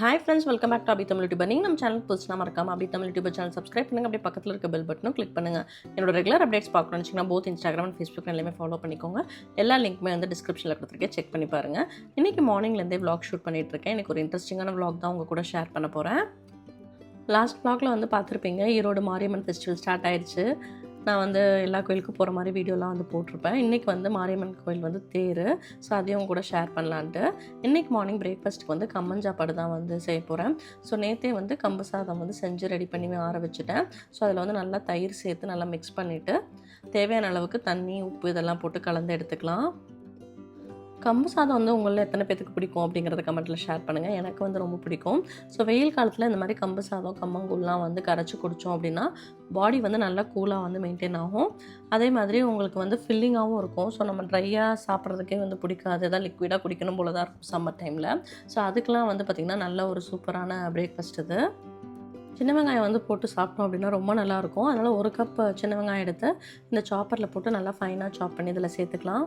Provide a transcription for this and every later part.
Hi friends welcome back to Abi Tamil YouTuber நீங்கள் நம்ம channel புதுசுனா மறக்காம Abi Tamil YouTuber channel subscribe பண்ணுங்க. அப்படியே பக்கத்தில் இருக்க பெல் பட்டனும் கிளிக் பண்ணுங்கள் என்னோட ரெகுலர் அப்டேட்ஸ் பார்க்கணும்னு வச்சிங்கன்னா போத் இன்ஸ்டாகிராம் அண்ட் ஃபேஸ்புக் எல்லாமே ஃபாலோ பண்ணிக்கோங்க. எல்லா லிங்க்குமே வந்து டிஸ்கிரிப்ஷனில் கொடுத்துருக்கேன். செக் பண்ணி பாருங்கள் இன்றைக்கி மார்னிங்லேருந்தே விளாக் ஷூட் பண்ணிட்டு இருக்கேன். எனக்கு ஒரு இன்ட்ரெஸ்டிங்கான விளாக் தான் உங்கள் கூட ஷேர் பண்ண போகிறேன் லாஸ்ட் vlogல வந்து பார்த்துருப்பீங்க. ஈரோடு மாரியம்மன் ஃபெஸ்டிவல் ஸ்டார்ட் ஆயிடுச்சு நான் வந்து எல்லா கோயிலுக்கும் போகிற மாதிரி வீடியோலாம் வந்து போட்டிருப்பேன். இன்றைக்கி வந்து மாரியம்மன் கோயில் வந்து தேர். ஸோ அதையும் கூட ஷேர் பண்ணலான்ட்டு. இன்றைக்கி மார்னிங் பிரேக்ஃபாஸ்ட்டுக்கு வந்து கம்மன் சாப்பாடு தான் வந்து செய்ய போகிறேன் ஸோ நேற்றே வந்து கம்பு சாதம் வந்து செஞ்சு ரெடி பண்ணி ஆற வச்சுட்டேன். ஸோ அதில் வந்து நல்லா தயிர் சேர்த்து நல்லா மிக்ஸ் பண்ணிவிட்டு தேவையான அளவுக்கு தண்ணி உப்பு இதெல்லாம் போட்டு கலந்து எடுத்துக்கலாம். கம்பு சாதம் வந்து உங்களில் எத்தனை பேத்துக்கு பிடிக்கும் அப்படிங்கிறத கமெண்ட்டில் ஷேர் பண்ணுங்கள் எனக்கு வந்து ரொம்ப பிடிக்கும். ஸோ வெயில் காலத்தில் இந்த மாதிரி கம்பு சாதம் கம்மங்கூழ்லாம் வந்து கரைச்சி குடித்தோம் அப்படின்னா பாடி வந்து நல்லா கூலாக வந்து மெயின்டைன் ஆகும். அதே மாதிரி உங்களுக்கு வந்து ஃபில்லிங்காகவும் இருக்கும். ஸோ நம்ம ட்ரையாக சாப்பிட்றதுக்கே வந்து பிடிக்காது. எதாவது லிக்விடாக குடிக்கணும் போல தான் இருக்கும் சம்மர் டைமில் ஸோ அதுக்கெலாம் வந்து பார்த்திங்கன்னா நல்ல ஒரு சூப்பரான பிரேக்ஃபாஸ்ட் இது. சின்ன வெங்காயம் வந்து போட்டு சாப்பிட்டோம் அப்படின்னா ரொம்ப நல்லாயிருக்கும் அதனால் ஒரு கப் சின்ன வெங்காயம் எடுத்து இந்த சாப்பரில் போட்டு நல்லா ஃபைனாக சாப் பண்ணி இதில் சேர்த்துக்கலாம்.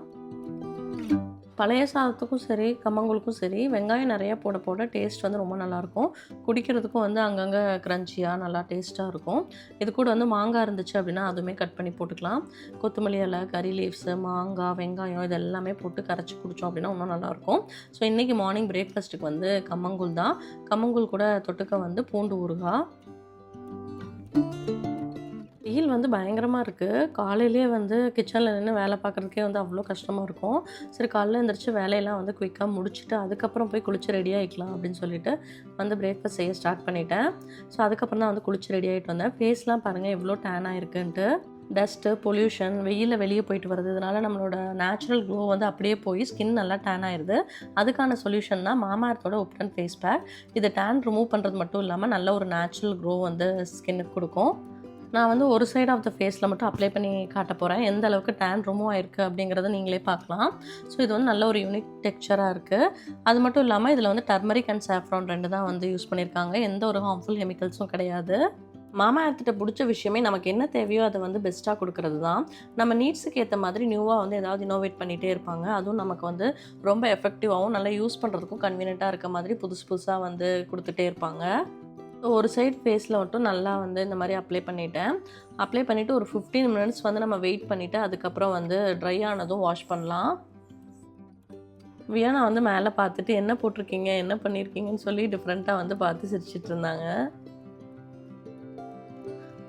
பழைய சாதத்துக்கும் சரி கம்மங்கூழுக்கும் சரி வெங்காயம் நிறையா போட போட டேஸ்ட் வந்து ரொம்ப நல்லாயிருக்கும். குடிக்கிறதுக்கும் வந்து அங்கங்கே க்ரன்ச்சியாக நல்லா டேஸ்ட்டாக இருக்கும். இது கூட வந்து மாங்காய் இருந்துச்சு அப்படின்னா அதுவுமே கட் பண்ணி போட்டுக்கலாம். கொத்தமல்லி இலை கறி லீவ்ஸு மாங்காய் வெங்காயம் இது எல்லாமே போட்டு கரைச்சி குடித்தோம் அப்படின்னா இன்னும் நல்லாயிருக்கும். ஸோ இன்றைக்கி மார்னிங் பிரேக்ஃபாஸ்ட்டுக்கு வந்து கம்மங்கூழ் தான். கம்மங்கூழ் கூட தொட்டுக்க வந்து பூண்டு ஊறுகாய். வெயில் வந்து பயங்கரமாக இருக்குது காலையிலேயே வந்து கிச்சனில் நின்று வேலை பார்க்குறதுக்கே வந்து அவ்வளோ கஷ்டமாக இருக்கும். சரி காலையில் எழுந்திரிச்சு வேலையெல்லாம் வந்து குயிக்காக முடிச்சுட்டு அதுக்கப்புறம் போய் குளிச்சு ரெடி ஆகிக்கலாம் அப்படின்னு சொல்லிட்டு வந்து பிரேக்ஃபாஸ்ட் செய்ய ஸ்டார்ட் பண்ணிட்டேன். ஸோ அதுக்கப்புறம் தான் வந்து குளிச்சு ரெடி ஆகிட்டு வந்தேன். ஃபேஸ்லாம் பாருங்கள் எவ்வளோ டேன் ஆயிருக்குன்ட்டு. டஸ்ட்டு பொல்யூஷன் வெயிலில் வெளியே போயிட்டு வருது இதனால் நம்மளோட நேச்சுரல் க்ளோ வந்து அப்படியே போய் ஸ்கின் நல்லா டேன் ஆயிடுது அதுக்கான சொல்யூஷன் தான் மாமார்த்தோட உப்டன் ஃபேஸ் பேக் இது டேன் ரிமூவ் பண்ணுறது மட்டும் இல்லாமல் நல்ல ஒரு நேச்சுரல் க்ரோ வந்து ஸ்கின்னுக்கு கொடுக்கும். நான் வந்து ஒரு சைடு ஆஃப் த ஃபேஸில் மட்டும் அப்ளை பண்ணி காட்ட போகிறேன் எந்த அளவுக்கு டேன் ரிமூவ் ஆயிருக்கு அப்படிங்கிறத நீங்களே பார்க்கலாம். ஸோ இது வந்து நல்ல ஒரு யூனிக் டெக்ஸ்சராக இருக்குது அது மட்டும் இல்லாமல் இதில் வந்து டர்மரிக் அண்ட் சாஃப்ரான் ரெண்டு தான் வந்து யூஸ் பண்ணியிருக்காங்க எந்த ஒரு ஹார்ம்ஃபுல் கெமிக்கல்ஸும் கிடையாது. மாமா எடுத்துகிட்ட பிடிச்ச விஷயமே நமக்கு என்ன தேவையோ அதை வந்து பெஸ்ட்டாக கொடுக்கறது தான். நம்ம நீட்ஸுக்கு ஏற்ற மாதிரி நியூவாக வந்து ஏதாவது இனோவேட் பண்ணிகிட்டே இருப்பாங்க. அதுவும் நமக்கு வந்து ரொம்ப எஃபெக்டிவாகவும் நல்லா யூஸ் பண்ணுறதுக்கும் கன்வீனியண்ட்டாக இருக்க மாதிரி புதுசு புதுசாக வந்து கொடுத்துட்டே இருப்பாங்க. ஒரு சைடு ஃபேஸில் மட்டும் நல்லா வந்து இந்த மாதிரி அப்ளை பண்ணிட்டேன். அப்ளை பண்ணிவிட்டு ஒரு ஃபிஃப்டீன் மினிட்ஸ் வந்து நம்ம வெயிட் பண்ணிவிட்டு அதுக்கப்புறம் வந்து ட்ரை ஆனதும் வாஷ் பண்ணலாம். வியானா வந்து மேலே பார்த்துட்டு என்ன போட்டிருக்கீங்க என்ன பண்ணியிருக்கீங்கன்னு சொல்லி டிஃப்ரெண்ட்டாக வந்து பார்த்து சிரிச்சிட்டு இருந்தாங்க.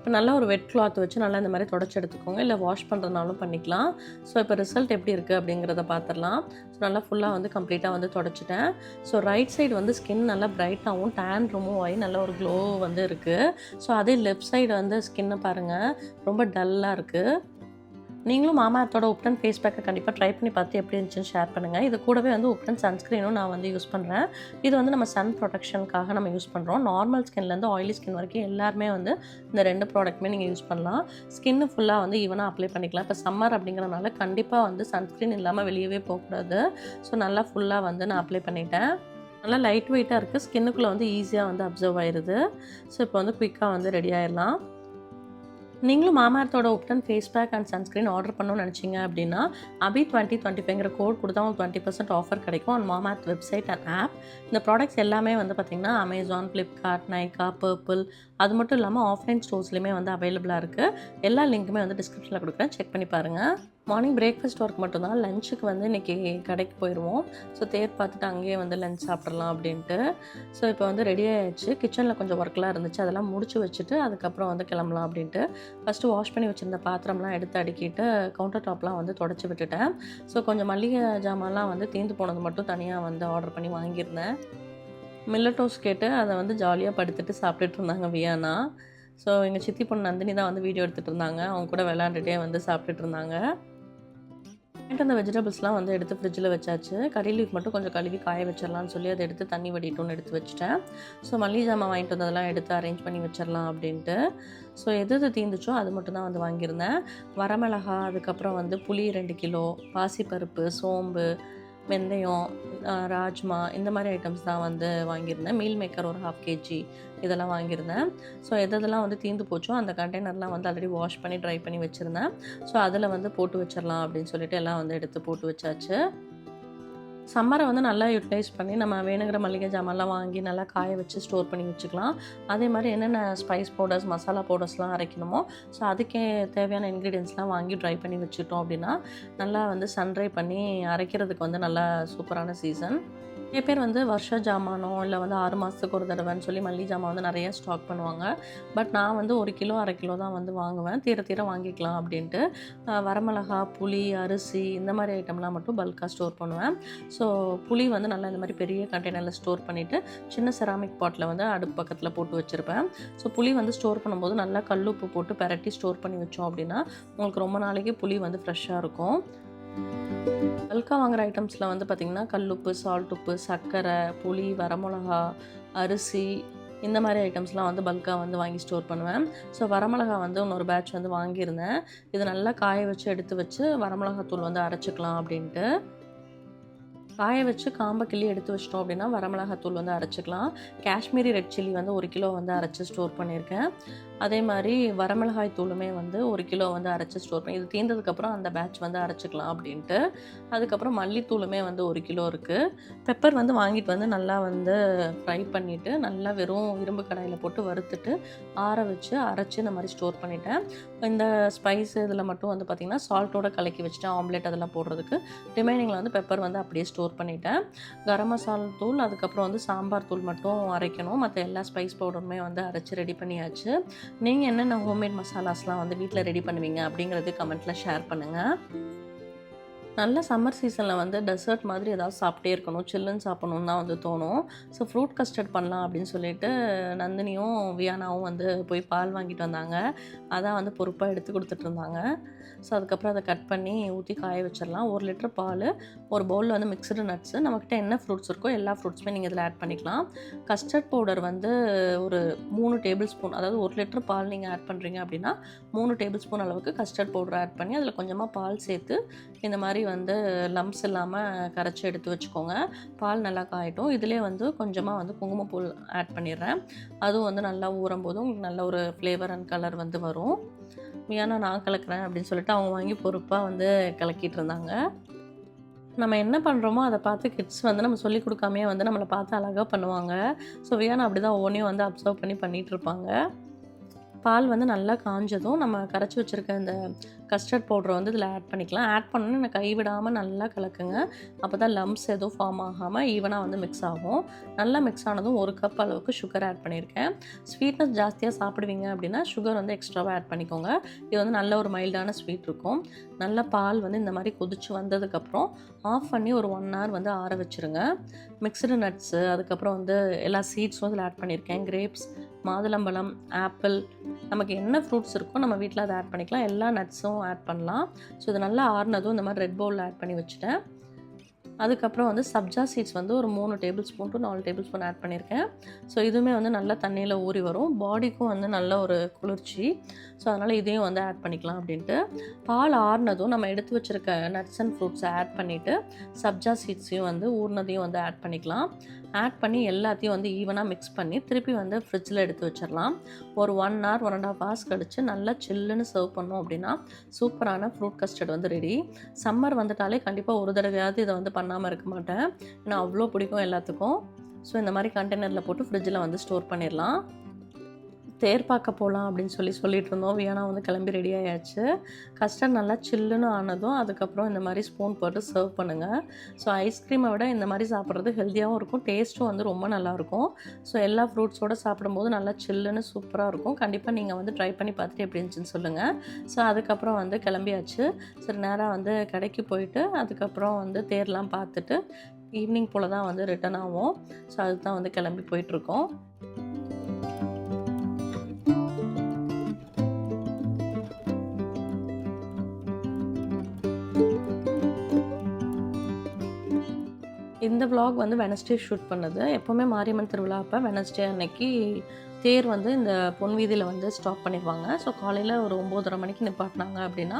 இப்போ நல்லா ஒரு வெட் கிளாத் வச்சு நல்லா இந்த மாதிரி தொடச்சி எடுத்துக்கோங்க. இல்லை வாஷ் பண்ணுறதுனாலும் பண்ணிக்கலாம். ஸோ இப்போ ரிசல்ட் எப்படி இருக்குது அப்படிங்கிறத பார்த்துடலாம் ஸோ நல்லா ஃபுல்லாக வந்து கம்ப்ளீட்டாக வந்து தொடச்சிட்டேன். ஸோ ரைட் சைடு வந்து ஸ்கின் நல்லா பிரைட்டாகவும் டேன் ரிமூவ் ஆகி நல்ல ஒரு க்ளோ வந்து இருக்குது ஸோ அதே லெஃப்ட் சைடு வந்து ஸ்கின்னை பாருங்கள் ரொம்ப டல்லாக இருக்குது நீங்களும் மாமாத்தோட உப்டன் ஃபேஸ் பேக்கை கண்டிப்பாக ட்ரை பண்ணி பார்த்து எப்படி இருந்துச்சுன்னு ஷேர் பண்ணுங்கள் இது கூடவே வந்து உப்டன் சன்ஸ்க்ரீனும் நான் வந்து யூஸ் பண்ணுறேன் இது வந்து நம்ம சன் ப்ரொடெக்ஷனுக்காக நம்ம யூஸ் பண்ணுறோம் நார்மல் ஸ்கின்லேருந்து ஆயிலி ஸ்கின் வரைக்கும் எல்லாருமே வந்து இந்த ரெண்டு ப்ராடக்ட்டுமே நீங்கள் யூஸ் பண்ணலாம். ஸ்கின்னு ஃபுல்லாக வந்து ஈவனாக அப்ளை பண்ணிக்கலாம். இப்போ சம்மர் அப்படிங்கிறனால கண்டிப்பாக வந்து சன்ஸ்க்ரீன் இல்லாமல் வெளியவே போகக்கூடாது. ஸோ நல்லா ஃபுல்லாக வந்து நான் அப்ளை பண்ணிட்டேன். நல்லா லைட் வெயிட்டாக இருக்குது ஸ்கின்னுக்குள்ளே வந்து ஈஸியாக வந்து அப்சர்வ் ஆயிடுது ஸோ இப்போ வந்து குயிக்காக வந்து ரெடி ஆயிடலாம். நீங்களும் மாமார்த்தோட ubtan face pack and sunscreen order பண்ணணும்னு நினச்சிங்க அப்படின்னா அபி டுவெண்ட்டி டுவெண்ட்டி ஃபைங்கிற கோட் கொடுத்தா உங்களுக்கு டுவெண்ட்டி பர்சன்ட் ஆஃபர் கிடைக்கும். And Mamaearth website and app இந்த ப்ராடக்ட்ஸ் எல்லாமே வந்து பார்த்திங்கன்னா அமேசான் ஃப்ளிப்கார்ட் நைக்கா பர்பிள் அது மட்டும் இல்லாமல் ஆஃப்லைன் ஸ்டோர்ஸ்லையுமே வந்து அவைலபிளாக இருக்குது எல்லா லிங்க்குமே வந்து டிஸ்கிரிப்ஷனில் கொடுக்குறேன். செக் பண்ணி பாருங்கள் மார்னிங் பிரேக்ஃபாஸ்ட் ஒர்க் மட்டும்தான். லஞ்சுக்கு வந்து இன்றைக்கி கடைக்கு போயிடுவோம் ஸோ தேர் பார்த்துட்டு அங்கேயே வந்து லஞ்ச் சாப்பிட்றலாம் அப்படின்ட்டு. ஸோ இப்போ வந்து ரெடி ஆகிடுச்சு கிச்சனில் கொஞ்சம் ஒர்க்லாம் இருந்துச்சு. அதெல்லாம் முடிச்சு வச்சுட்டு அதுக்கப்புறம் வந்து கிளம்பலாம் அப்படின்ட்டு. ஃபஸ்ட்டு வாஷ் பண்ணி வச்சுருந்த பாத்திரம்லாம் எடுத்து அடுக்கிட்டு கவுண்டர் டாப்லாம் வந்து தொடச்சி விட்டுட்டேன். ஸோ கொஞ்சம் மளிகை ஜாமான்லாம் வந்து தீர்ந்து போனது மட்டும் தனியாக வந்து ஆர்டர் பண்ணி வாங்கியிருந்தேன். மில்லட்டோஸ் கேட்டு அதை வந்து ஜாலியாக படுத்துட்டு சாப்பிட்டுட்டு இருந்தாங்க வியானா. ஸோ எங்கள் சித்தி பொண்ணு நந்தினி தான் வந்து வீடியோ எடுத்துகிட்டு இருந்தாங்க. அவங்க கூட விளாண்டுட்டே வந்து சாப்பிட்டுட்டு இருந்தாங்க. வாங்கிட்டு அந்த வெஜிடபிள்ஸ்லாம் வந்து எடுத்து ஃப்ரிட்ஜில் வச்சாச்சு. கறி லீஃப் மட்டும் கொஞ்சம் கழுவி காய வச்சிடலாம்னு சொல்லி அதை எடுத்து தண்ணி வடிட்டோன்னு எடுத்து வச்சுட்டேன். ஸோ மல்லிகை ஜாமான் வாங்கிட்டு வந்ததெல்லாம் எடுத்து அரேஞ்ச் பண்ணி வச்சிடலாம் அப்படின்ட்டு. ஸோ எது எது தீந்துச்சோ அது மட்டும் தான் வந்து வாங்கியிருந்தேன். வரமிளகா அதுக்கப்புறம் வந்து புளி ரெண்டு கிலோ பாசிப்பருப்பு சோம்பு வெந்தயம் ராஜ்மா இந்த மாதிரி ஐட்டம்ஸ் தான் வந்து வாங்கியிருந்தேன். மீல் மேக்கர் ஒரு ஹாஃப் கேஜி இதெல்லாம் வாங்கியிருந்தேன். ஸோ எதெல்லாம் வந்து தீந்து போச்சோ அந்த கண்டெய்னர்லாம் வந்து ஆல்ரெடி வாஷ் பண்ணி ட்ரை பண்ணி வச்சுருந்தேன். ஸோ அதில் வந்து போட்டு வச்சிடலாம் அப்படின்னு சொல்லிட்டு எல்லாம் வந்து எடுத்து போட்டு வச்சாச்சு. சம்மரை வந்து நல்லா யூட்டிலைஸ் பண்ணி நம்ம வேணுங்கிற மளிகை ஜாமான்லாம் வாங்கி நல்லா காய வச்சு ஸ்டோர் பண்ணி வச்சுக்கலாம். அதே மாதிரி என்னென்ன ஸ்பைஸ் பவுடர்ஸ் மசாலா பவுடர்ஸ்லாம் அரைக்கணுமோ ஸோ அதுக்கே தேவையான இன்க்ரீடியன்ஸ்லாம் வாங்கி ட்ரை பண்ணி வச்சுட்டோம் அப்படின்னா நல்லா வந்து சன்ட்ரை பண்ணி அரைக்கிறதுக்கு வந்து நல்லா சூப்பரான சீசன் நிறைய பேர் வந்து வருஷ ஜாமானோ இல்லை வந்து ஆறு மாதத்துக்கு ஒரு தடவைன்னு சொல்லி மல்லி ஜாமான் வந்து நிறைய ஸ்டாக் பண்ணுவாங்க. பட் நான் வந்து ஒரு கிலோ அரை கிலோ தான் வந்து வாங்குவேன். தீர தீர வாங்கிக்கலாம் அப்படின்ட்டு. வரமிளகா புளி அரிசி இந்த மாதிரி ஐட்டம்லாம் மட்டும் பல்காக ஸ்டோர் பண்ணுவேன். ஸோ புளி வந்து நல்லா இந்த மாதிரி பெரிய கண்டெய்னரில் ஸ்டோர் பண்ணிவிட்டு சின்ன செராமிக் பாட்டில் வந்து அடுப்பு பக்கத்தில் போட்டு வச்சுருப்பேன். ஸோ புளி வந்து ஸ்டோர் பண்ணும்போது நல்லா கல்லுப்பு போட்டு பெரட்டி ஸ்டோர் பண்ணி வச்சோம் அப்படின்னா உங்களுக்கு ரொம்ப நாளைக்கு புளி வந்து ஃப்ரெஷ்ஷாக இருக்கும். பல்காக வாங்குகிற ஐட்டம்ஸில் வந்து பார்த்திங்கன்னா கல்லுப்பு சால்ட் உப்பு சர்க்கரை புளி வரமிளகா அரிசி இந்த மாதிரி ஐட்டம்ஸ்லாம் வந்து பல்காக வந்து வாங்கி ஸ்டோர் பண்ணுவேன். ஸோ வரமிளகா வந்து இன்னொரு பேட்ச் வந்து வாங்கியிருந்தேன். இது நல்லா காய வச்சு எடுத்து வச்சு வரமிளகாத்தூள் வந்து அரைச்சிக்கலாம் அப்படின்ட்டு. காய வச்சு காம்பை கிள்ளி எடுத்து வச்சிட்டோம் அப்படின்னா வரமிளகாத்தூள் வந்து அரைச்சிக்கலாம். காஷ்மீரி ரெட் சில்லி வந்து ஒரு கிலோ வந்து அரைச்சி ஸ்டோர் பண்ணியிருக்கேன். அதே மாதிரி வரமிளகாய் தூளுமே வந்து ஒரு கிலோ வந்து அரைச்சி ஸ்டோர் பண்ணி இது தீர்ந்ததுக்கப்புறம் அந்த பேட்ச் வந்து அரைச்சிக்கலாம் அப்படின்ட்டு. அதுக்கப்புறம் மல்லித்தூளுமே வந்து ஒரு கிலோ இருக்குது பெப்பர் வந்து வாங்கிட்டு வந்து நல்லா வந்து ஃப்ரை பண்ணிவிட்டு நல்லா வெறும் இரும்பு கடாயில் போட்டு வறுத்துட்டு ஆற வச்சு அரைச்சி இந்த மாதிரி ஸ்டோர் பண்ணிட்டேன். இந்த ஸ்பைஸ் இதில் மட்டும் வந்து பார்த்திங்கன்னா சால்ட்டோட கலக்கி வச்சுட்டேன் ஆம்லேட் அதெல்லாம் போடுறதுக்கு ரிமைனிங்கில் வந்து பெப்பர் வந்து அப்படியே ஸ்டோர் பண்ணிட்டேன். கரம் மசாலா தூள் அதுக்கப்புறம் வந்து சாம்பார் தூள் மட்டும் அரைக்கணும். மற்ற எல்லா ஸ்பைஸ் பவுடருமே வந்து அரைச்சி ரெடி பண்ணியாச்சு. நீங்கள் என்னென்ன ஹோம்மேட் மசாலாஸ்லாம் வந்து வீட்டில் ரெடி பண்ணுவீங்க அப்படிங்கிறது கமெண்ட்டில் ஷேர் பண்ணுங்கள் நல்ல சம்மர் சீசனில் வந்து டெசர்ட் மாதிரி ஏதாவது சாப்பிட்டே இருக்கணும். சில்லுன்னு சாப்பிடணுன்னு தான் வந்து தோணும். ஸோ ஃப்ரூட் கஸ்டர்ட் பண்ணலாம் அப்படின்னு சொல்லிட்டு நந்தினியும் வியானாவும் வந்து போய் பால் வாங்கிட்டு வந்தாங்க. அதான் வந்து பொறுப்பாக எடுத்து கொடுத்துட்டு இருந்தாங்க. ஸோ அதுக்கப்புறம் அதை கட் பண்ணி ஊற்றி காய வச்சிடலாம். ஒரு லிட்டர் பால் ஒரு பவுலில் வந்து மிக்சடு நட்ஸு நம்மக்கிட்ட என்ன ஃப்ரூட்ஸ் இருக்கோ எல்லா ஃப்ரூட்ஸுமே நீங்கள் இதில் ஆட் பண்ணிக்கலாம். கஸ்டர்ட் பவுடர் வந்து ஒரு மூணு டேபிள் ஸ்பூன் அதாவது ஒரு லிட்டர் பால் நீங்கள் ஆட் பண்ணுறீங்க அப்படின்னா மூணு டேபிள் ஸ்பூன் அளவுக்கு கஸ்டர்ட் பவுடர் ஆட் பண்ணி அதில் கொஞ்சமாக பால் சேர்த்து இந்த மாதிரி வந்து லம்ஸ் இல்லாமல் கரைச்சி எடுத்து வச்சுக்கோங்க. பால் நல்லா காயட்டும். இதிலே வந்து கொஞ்சமாக வந்து குங்குமப்பூ ஆட் பண்ணிடுறேன். அதுவும் வந்து நல்லா ஊறும் போதும் உங்களுக்கு நல்ல ஒரு ஃப்ளேவர் அண்ட் கலர் வந்து வரும். ஏன்னா நான் கலக்கிறேன் அப்படின்னு சொல்லிட்டு அவங்க வாங்கி பொறுப்பாக வந்து கலக்கிட்டு இருந்தாங்க. நம்ம என்ன பண்ணுறோமோ அதை பார்த்து கிட்ஸ் வந்து நம்ம சொல்லி கொடுக்காமையே வந்து நம்மளை பார்த்து அழகாக பண்ணுவாங்க. ஸோ வியானா அப்படி தான் ஒவ்வொன்றையும் வந்து அப்சர்வ் பண்ணி பண்ணிகிட்ருப்பாங்க பால் வந்து நல்லா காஞ்சதும் நம்ம கரைச்சி வச்சுருக்க இந்த கஸ்டர்ட் பவுடரை வந்து இதில் ஆட் பண்ணிக்கலாம். ஆட் பண்ணோன்னு எனக்கு கைவிடாமல் நல்லா கலக்குங்க. அப்போ தான் லம்ஸ் எதுவும் ஃபார்ம் ஆகாமல் ஈவனாக வந்து மிக்ஸ் ஆகும். நல்லா மிக்ஸ் ஆனதும் ஒரு கப் அளவுக்கு சுகர் ஆட் பண்ணியிருக்கேன். ஸ்வீட்னஸ் ஜாஸ்தியாக சாப்பிடுவீங்க அப்படின்னா சுகர் வந்து எக்ஸ்ட்ராவாக ஆட் பண்ணிக்கோங்க. இது வந்து நல்ல ஒரு மைல்டான ஸ்வீட் இருக்கும். நல்ல பால் வந்து இந்த மாதிரி கொதிச்சு வந்ததுக்கப்புறம் ஆஃப் பண்ணி ஒரு ஒன் ஹவர் வந்து ஆற வச்சுருங்க. மிக்சடு நட்ஸு அதுக்கப்புறம் வந்து எல்லா சீட்ஸும் இதில் ஆட் பண்ணியிருக்கேன். கிரேப்ஸ் மாதுளம்பழம் ஆப்பிள் நமக்கு என்ன ஃப்ரூட்ஸ் இருக்கோ நம்ம வீட்டில் அதை ஆட் பண்ணிக்கலாம். எல்லா நட்ஸும் ஆட் பண்ணலாம். ஸோ இது நல்லா ஆறுனதும் இந்த மாதிரி ரெட் பவுலில் ஆட் பண்ணி வச்சுட்டேன். அதுக்கப்புறம் வந்து சப்ஜா சீட்ஸ் வந்து ஒரு மூணு டேபிள் ஸ்பூன் டு நாலு டேபிள் ஸ்பூன் ஆட் பண்ணியிருக்கேன். ஸோ இதுவுமே வந்து நல்லா தண்ணியில் ஊறி வரும். பாடிக்கும் வந்து நல்ல ஒரு குளிர்ச்சி. ஸோ அதனால் இதையும் வந்து ஆட் பண்ணிக்கலாம் அப்படின்ட்டு. பால் ஆறுனதும் நம்ம எடுத்து வச்சுருக்க நட்ஸ் அண்ட் ஃப்ரூட்ஸை ஆட் பண்ணிவிட்டு சப்ஜா சீட்ஸையும் வந்து ஊறினதையும் வந்து ஆட் பண்ணிக்கலாம். ஆட் பண்ணி எல்லாத்தையும் வந்து ஈவனாக மிக்ஸ் பண்ணி திருப்பி வந்து ஃப்ரிட்ஜில் எடுத்து வச்சிடலாம். ஒரு one hour one and half hours கழித்து நல்லா சில்லுன்னு சர்வ் பண்ணோம் அப்படின்னா சூப்பரான ஃப்ரூட் கஸ்டர்ட் வந்து ரெடி சம்மர் வந்துட்டாலே கண்டிப்பாக ஒரு தடவையாவது இதை வந்து பண்ணாமல் இருக்க மாட்டேன். ஏன்னா அவ்வளோ பிடிக்கும் எல்லாத்துக்கும். ஸோ இந்த மாதிரி கண்டெய்னரில் போட்டு ஃப்ரிட்ஜில் வந்து ஸ்டோர் பண்ணிடலாம். தேர் பார்க்க போகலாம் அப்படின்னு சொல்லி சொல்லிட்டு இருந்தோம் வியானா வந்து கிளம்பி ரெடி ஆயாச்சு. கஸ்டர்ட் நல்லா சில்லுன்னு ஆனதும் அதுக்கப்புறம் இந்த மாதிரி ஸ்பூன் போட்டு சர்வ் பண்ணுங்கள் ஸோ ஐஸ்கிரீமை விட இந்த மாதிரி சாப்பிட்றது ஹெல்த்தியாகவும் இருக்கும். டேஸ்ட்டும் வந்து ரொம்ப நல்லாயிருக்கும் ஸோ எல்லா ஃப்ரூட்ஸோடு சாப்பிடும்போது நல்லா சில்லுன்னு சூப்பராக இருக்கும். கண்டிப்பாக நீங்கள் வந்து ட்ரை பண்ணி பார்த்துட்டு எப்படி இருந்துச்சுன்னு சொல்லுங்கள் ஸோ அதுக்கப்புறம் வந்து கிளம்பியாச்சு. சரி நேராக வந்து கடைக்கு போயிட்டு அதுக்கப்புறம் வந்து தேர்லாம் பார்த்துட்டு ஈவினிங் போல் தான் வந்து ரிட்டர்ன் ஆகும் ஸோ அதுக்கு தான் வந்து கிளம்பி போயிட்டுருக்கோம் இந்த விலாக் வந்து வெனஸ்டே ஷூட் பண்ணது. எப்போவுமே மாரியம்மன் திருவிழா அப்போ வெனஸ்டே அன்னைக்கு தேர் வந்து இந்த பொன் வீதியில் வந்து ஸ்டாப் பண்ணிடுவாங்க. ஸோ காலையில் ஒரு ஒம்போதரை மணிக்கு நிப்பாட்டினாங்க அப்படின்னா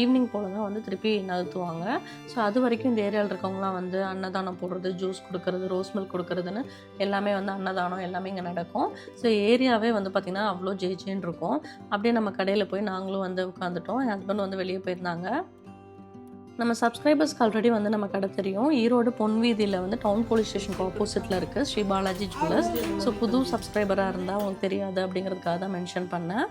ஈவினிங் போல் தான் வந்து திருப்பி நகர்த்துவாங்க. ஸோ அது வரைக்கும் இந்த ஏரியாவில் இருக்கவங்களாம் வந்து அன்னதானம் போடுறது ஜூஸ் கொடுக்கறது ரோஸ் மில்க் கொடுக்கறதுன்னு எல்லாமே வந்து அன்னதானம் எல்லாமே இங்கே நடக்கும். ஸோ ஏரியாவே வந்து பார்த்திங்கன்னா அவ்வளோ ஜெயிச்சின்னு ஜேன்னு இருக்கும். அப்படியே நம்ம கடையில் போய் நாங்களும் வந்து உட்காந்துட்டோம் என் ஹஸ்பண்ட் வந்து வெளியே போயிருந்தாங்க. நம்ம சப்ஸ்கிரைபர்ஸ்க்கு ஆல்ரெடி வந்து நம்ம கடை தெரியும். ஈரோடு பொன் வீதியில் வந்து டவுன் போலீஸ் ஸ்டேஷனுக்கு ஆப்போசிட்டில் இருக்குது ஸ்ரீ பாலாஜி ஜுவல்லர்ஸ் ஸோ புது சப்ஸ்கிரைபராக இருந்தால் உங்களுக்கு தெரியாது அப்படிங்கிறதுக்காக தான் மென்ஷன் பண்ணேன்.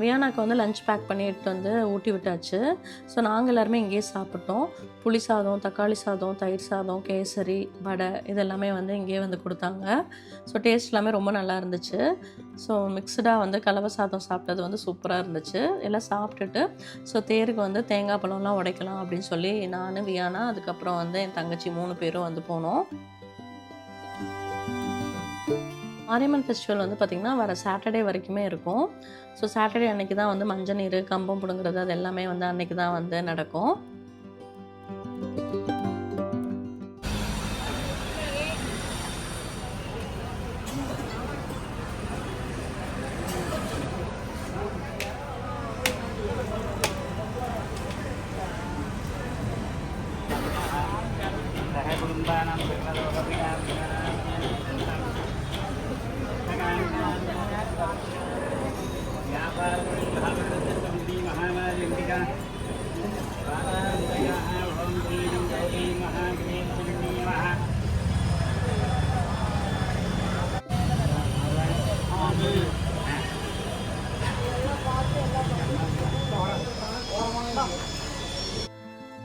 வியானாக்கு வந்து லஞ்ச் பேக் பண்ணி எடுத்து வந்து ஊட்டி விட்டாச்சு. ஸோ நாங்கள் எல்லாருமே இங்கேயே சாப்பிட்டோம். புளி சாதம் தக்காளி சாதம் தயிர் சாதம் கேசரி வடை இதெல்லாமே வந்து இங்கேயே வந்து கொடுத்தாங்க. ஸோ டேஸ்ட் எல்லாமே ரொம்ப நல்லா இருந்துச்சு. ஸோ மிக்சடாக வந்து கலவை சாதம் சாப்பிட்டது வந்து சூப்பராக இருந்துச்சு. எல்லாம் சாப்பிட்டுட்டு ஸோ தேருக்கு வந்து தேங்காய் பழம்லாம் உடைக்கலாம் அப்படின்னு சொல்லி நான் வியானா அதுக்கப்புறம் வந்து என் தங்கச்சி மூணு பேரும் வந்து போனோம். மாரியம்மன் ஃபெஸ்டிவல் வந்து பார்த்திங்கன்னா வர சாட்டர்டே வரைக்குமே இருக்கும். ஸோ சாட்டர்டே அன்னைக்கு தான் வந்து மஞ்சள் நீர் கம்பம் பிடுங்குறது அது எல்லாமே வந்து அன்னைக்கு தான் வந்து நடக்கும்.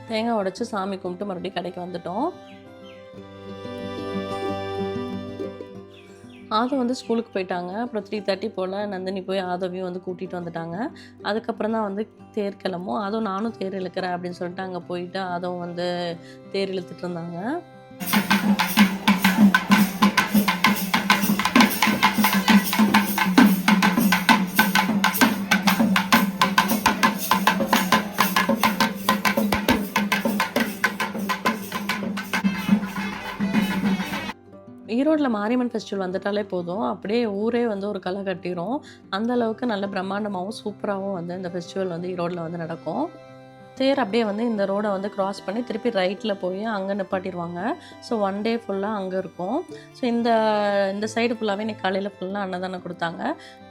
தேங்காய் உடைச்சு சாமி கும்பிட்டு மறுபடியும் கடைக்கு வந்துட்டோம். ஆதவ் வந்து ஸ்கூலுக்கு போயிட்டாங்க. அப்புறம் த்ரீ தேர்ட்டி போல் நந்தினி போய் ஆதவியும் வந்து கூட்டிகிட்டு வந்துட்டாங்க. அதுக்கப்புறம் தான் வந்து தேர் கிளம்பும். அதுவும் நானும் தேர் இழுக்கிறேன் அப்படின்னு சொல்லிட்டு அங்கே போயிட்டு அதுவும் வந்து தேர் இழுத்துட்டு இருந்தாங்க. ஈரோட்டில் மாரியம்மன் ஃபெஸ்டிவல் வந்துட்டாலே போதும். அப்படியே ஊரே வந்து ஒரு களை கட்டிடும் அந்த அளவுக்கு நல்ல பிரம்மாண்டமாகவும் சூப்பராகவும் வந்து இந்த ஃபெஸ்டிவல் வந்து ஈரோட்டில் வந்து நடக்கும். தேர் அப்படியே வந்து இந்த ரோடை வந்து கிராஸ் பண்ணி திருப்பி ரைட்டில் போய் அங்கே நிப்பாட்டிடுவாங்க ஸோ ஒன் டே ஃபுல்லாக அங்கே இருக்கும். ஸோ இந்த இந்த சைடு ஃபுல்லாகவே இன்னைக்கு காலையில் ஃபுல்லாக அன்னதானம் கொடுத்தாங்க.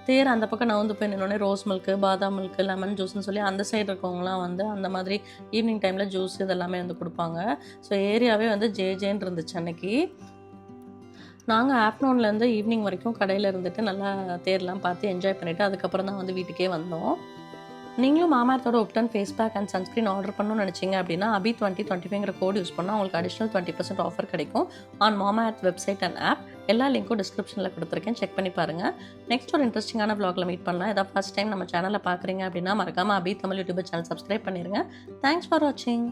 தேர் அந்த பக்கம் நவுந்து போய் நின்னோடனே ரோஸ் மில்க்கு பாதாம் மில்க்கு லெமன் ஜூஸ்னு சொல்லி அந்த சைடு இருக்கவங்களாம் வந்து அந்த மாதிரி ஈவினிங் டைமில் ஜூஸ் இதெல்லாமே வந்து கொடுப்பாங்க. ஸோ ஏரியாவே வந்து ஜே ஜேன்னு இருந்துச்சு அன்னைக்கு. நாங்கள் ஆஃப்டர்நூன்லேருந்து ஈவினிங் வரைக்கும் கடையில் இருந்துட்டு நல்லா தேர்லாம் பார்த்து என்ஜாய் பண்ணிவிட்டு அதுக்கப்புறம் தான் வந்து வீட்டுக்கே வந்தோம். நீங்களும் மாமாரத்தோட ubtan face pack and sunscreen order பண்ணணும்னு நினச்சிங்க அப்படின்னா அபி டுவெண்ட்டி டுவெண்ட்டி ஃபைவ்ங்கிற கோட் யூஸ் பண்ணால் உங்களுக்கு அடிஷனல் டுவெண்ட்டி பர்சன்ட் ஆஃபர் கிடைக்கும். On Mamaearth website and app எல்லா லிங்க்கும் டிஸ்கிரிப்ஷனில் கொடுத்துருக்கேன். செக் பண்ணி பாருங்கள் நெக்ஸ்ட் ஒரு இன்ட்ரெஸ்டிங்கான ப்ளாகில் மீட் பண்ணலாம். ஏதாவது ஃபஸ்ட் டைம் நம்ம சேனலில் பார்க்குறீங்க அப்படின்னா மறக்காமல் Abi Tamil YouTube channel subscribe பண்ணிடுங்க தேங்க்ஸ் ஃபார் வாட்சிங்